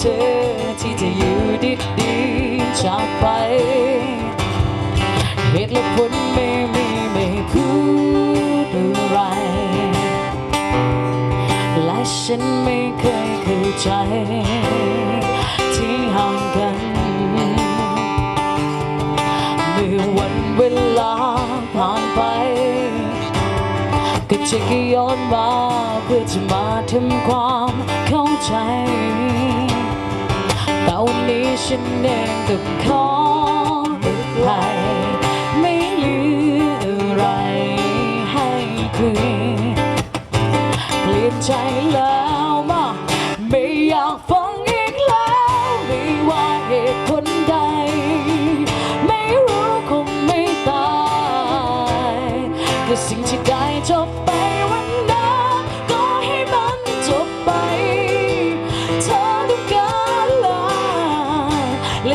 เธอที่จะอยู่ดีๆจากไป เหตุและผลไม่มีไม่พูดอะไร และฉันไม่เคยเข้าใจ ที่ห่างกัน เมื่อวันเวลาผ่านไป ก็จะย้อนมาเพื่อจะมาทำความเข้าใจ แต่วันนี้ฉันเองต้องขอให้ไม่เหลืออะไรให้คุยเปลี่ยนใจแล้วมาไม่อยากฟังอีกแล้วไม่ว่าเหตุผลใด ไม่รู้คงไม่ตายก็สิ่งที่ได้จบไป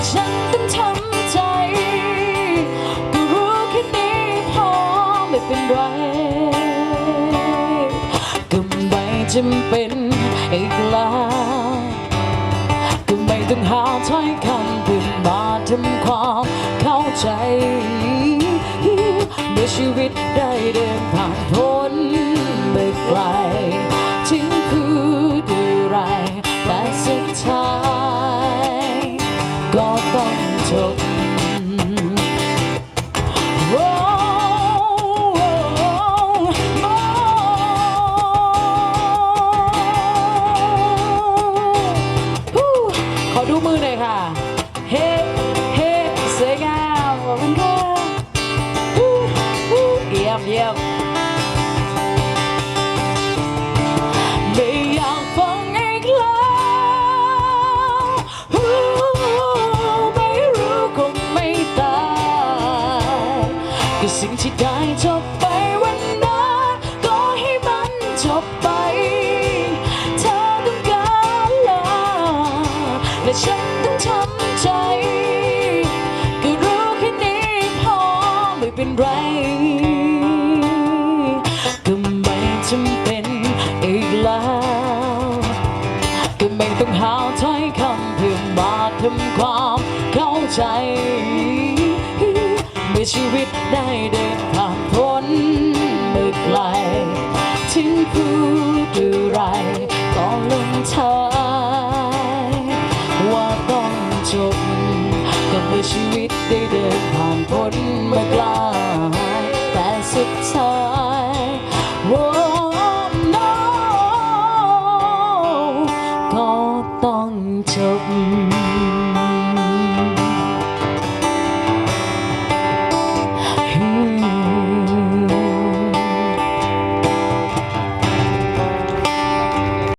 ฉันต้องทำใจ ก็รู้แค่นี้พอไม่เป็นไรก็ไม่จำเป็นอีกแล้วก็ไม่ต้องหาถ้อยคำเพื่อมาทำความเข้าใจเมื่อชีวิตได้ ขอดูมือหน่อยค่ะ เฮ้เฮ้สวยงามขอบคุณค่ะฮู้ฮู้เยี่ยมเยี่ยม สิ่งที่ได้จบไปวันนั้นก็ให้มันจบไป เธอต้องการลาและฉันต้องทำใจ ก็รู้แค่นี้พอไม่เป็นไร ก็ไม่จำเป็นอีกแล้ว ก็ไม่ต้องหาถ้อยคำเพื่อมาทำความเข้าใจ อชีวิตได้เดินผ่านพ้นมือไกล ถึงคู่ดูไรก็ลงท้ายว่าต้องจบก็เมื่อชีวิตได้เดินผ่านพ้นมือไกลแต่สุดท้ายโอ้ no ก็ต้องจบ